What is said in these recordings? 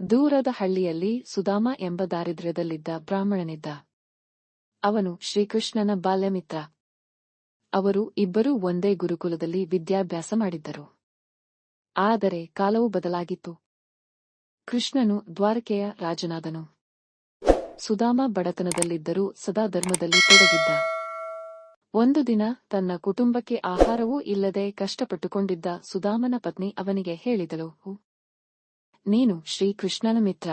ದೂರದ ಹಳ್ಳಿಯಲ್ಲಿ ಸುಧಾಮ ಎಂಬ ದಾರಿದ್ರ್ಯದಲ್ಲಿದ್ದ ಬ್ರಾಹ್ಮಣನಿದ್ದ. ಅವನು ಶ್ರೀಕೃಷ್ಣನ ಬಾಲ್ಯಮಿತ್ರ. ಅವರು ಇಬ್ಬರೂ ಒಂದೇ ಗುರುಕುಲದಲ್ಲಿ ವಿದ್ಯಾಭ್ಯಾಸ ಮಾಡಿದ್ದರು. ಆದರೆ ಕಾಲವು ಬದಲಾಗಿತ್ತು. ಕೃಷ್ಣನು ದ್ವಾರಕೆಯ ರಾಜನಾದನು. ಸುಧಾಮ ಬಡತನದಲ್ಲಿದ್ದರೂ ಸದಾ ಧರ್ಮದಲ್ಲಿ ತೊಡಗಿದ್ದ. ಒಂದು ದಿನ ತನ್ನ ಕುಟುಂಬಕ್ಕೆ ಆಹಾರವೂ ಇಲ್ಲದೆ ಕಷ್ಟಪಟ್ಟುಕೊಂಡಿದ್ದ ಸುಧಾಮನ ಪತ್ನಿ ಅವನಿಗೆ ಹೇಳಿದಳು "ಹು, ನೀನು ಶ್ರೀಕೃಷ್ಣನ ಮಿತ್ರ.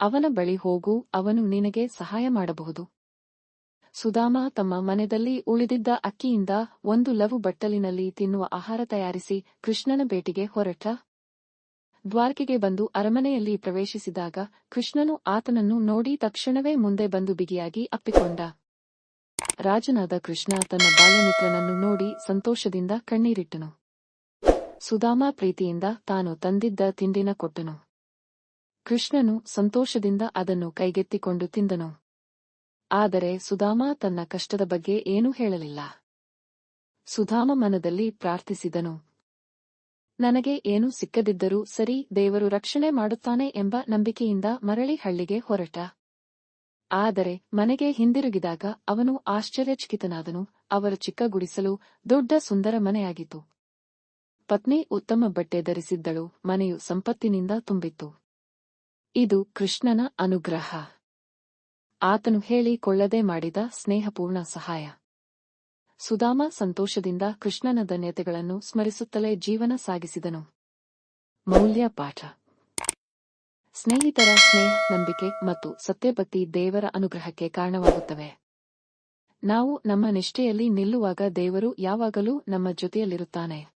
ಅವನ ಬಳಿ ಹೋಗು, ಅವನು ನಿನಗೆ ಸಹಾಯ ಮಾಡಬಹುದು. ಸುಧಾಮ ತಮ್ಮ ಮನೆಯಲ್ಲಿ ಉಳಿದಿದ್ದ ಅಕ್ಕಿಯಿಂದ ಒಂದು ಲವು ಬಟ್ಟಲಿನಲ್ಲಿ ತಿನ್ನುವ ಆಹಾರ ತಯಾರಿಸಿ ಕೃಷ್ಣನ ಭೇಟಿಗೆ ಹೊರಟ ದ್ವಾರಕೆಗೆ ಬಂದು ಅರಮನೆಯಲ್ಲಿ ಪ್ರವೇಶಿಸಿದಾಗ ಕೃಷ್ಣನು ಆತನನ್ನು ನೋಡಿ ತಕ್ಷಣವೇ ಮುಂದೆ ಬಂದು ಬಿಗಿಯಾಗಿ ಅಪ್ಪಿಕೊಂಡ. ರಾಜನಾದ ಕೃಷ್ಣ ತನ್ನ ಬಾಲ್ಯಮಿತ್ರನನ್ನು ನೋಡಿ ಸಂತೋಷದಿಂದ ಕಣ್ಣೀರಿಟ್ಟನು. ಸುಧಾಮ ಪ್ರೀತಿಯಿಂದ ತಾನು ತಂದಿದ್ದ ತಿಂಡಿನ ಕೊಟ್ಟನು. ಕೃಷ್ಣನು ಸಂತೋಷದಿಂದ ಅದನ್ನು ಕೈಗೆತ್ತಿಕೊಂಡು ತಿಂದನು. ಆದರೆ ಸುಧಾಮ ತನ್ನ ಕಷ್ಟದ ಬಗ್ಗೆ ಏನೂ ಹೇಳಲಿಲ್ಲ. ಸುಧಾಮ ಮನದಲ್ಲಿ ಪ್ರಾರ್ಥಿಸಿದನು. ನನಗೆ ಏನೂ ಸಿಕ್ಕದಿದ್ದರೂ ಸರಿ, ದೇವರು ರಕ್ಷಣೆ ಮಾಡುತ್ತಾನೆ ಎಂಬ ನಂಬಿಕೆಯಿಂದ ಮರಳಿ ಹಳ್ಳಿಗೆ ಹೊರಟ. ಆದರೆ ಮನೆಗೆ ಹಿಂದಿರುಗಿದಾಗ ಅವನು ಆಶ್ಚರ್ಯಚಕಿತನಾದನು, ಅವರ ಚಿಕ್ಕ ಗುಡಿಸಲು ದೊಡ್ಡ ಸುಂದರ ಮನೆಯಾಗಿತ್ತು. ಪತ್ನಿ ಉತ್ತಮ ಬಟ್ಟೆ ಧರಿಸಿದ್ದಳು, ಮನೆಯು ಸಂಪತ್ತಿನಿಂದ ತುಂಬಿತ್ತು. ಇದು ಕೃಷ್ಣನ ಅನುಗ್ರಹ. ಆತನು ಹೇಳಿಕೊಳ್ಳದೆ ಮಾಡಿದ ಸ್ನೇಹಪೂರ್ಣ ಸಹಾಯ. ಸುಧಾಮ ಸಂತೋಷದಿಂದ ಕೃಷ್ಣನ ಧನ್ಯತೆಗಳನ್ನು ಸ್ಮರಿಸುತ್ತಲೇ ಜೀವನ ಸಾಗಿಸಿದನು. ಮೌಲ್ಯ ಪಾಠ. ಸ್ನೇಹಿತರ ಸ್ನೇಹ, ನಂಬಿಕೆ ಮತ್ತು ಸತ್ಯಭಕ್ತಿ ದೇವರ ಅನುಗ್ರಹಕ್ಕೆ ಕಾರಣವಾಗುತ್ತವೆ. ನಾವು ನಮ್ಮ ನಿಷ್ಠೆಯಲ್ಲಿ ನಿಲ್ಲುವಾಗ ದೇವರು ಯಾವಾಗಲೂ ನಮ್ಮ ಜೊತೆಯಲ್ಲಿರುತ್ತಾನೆ.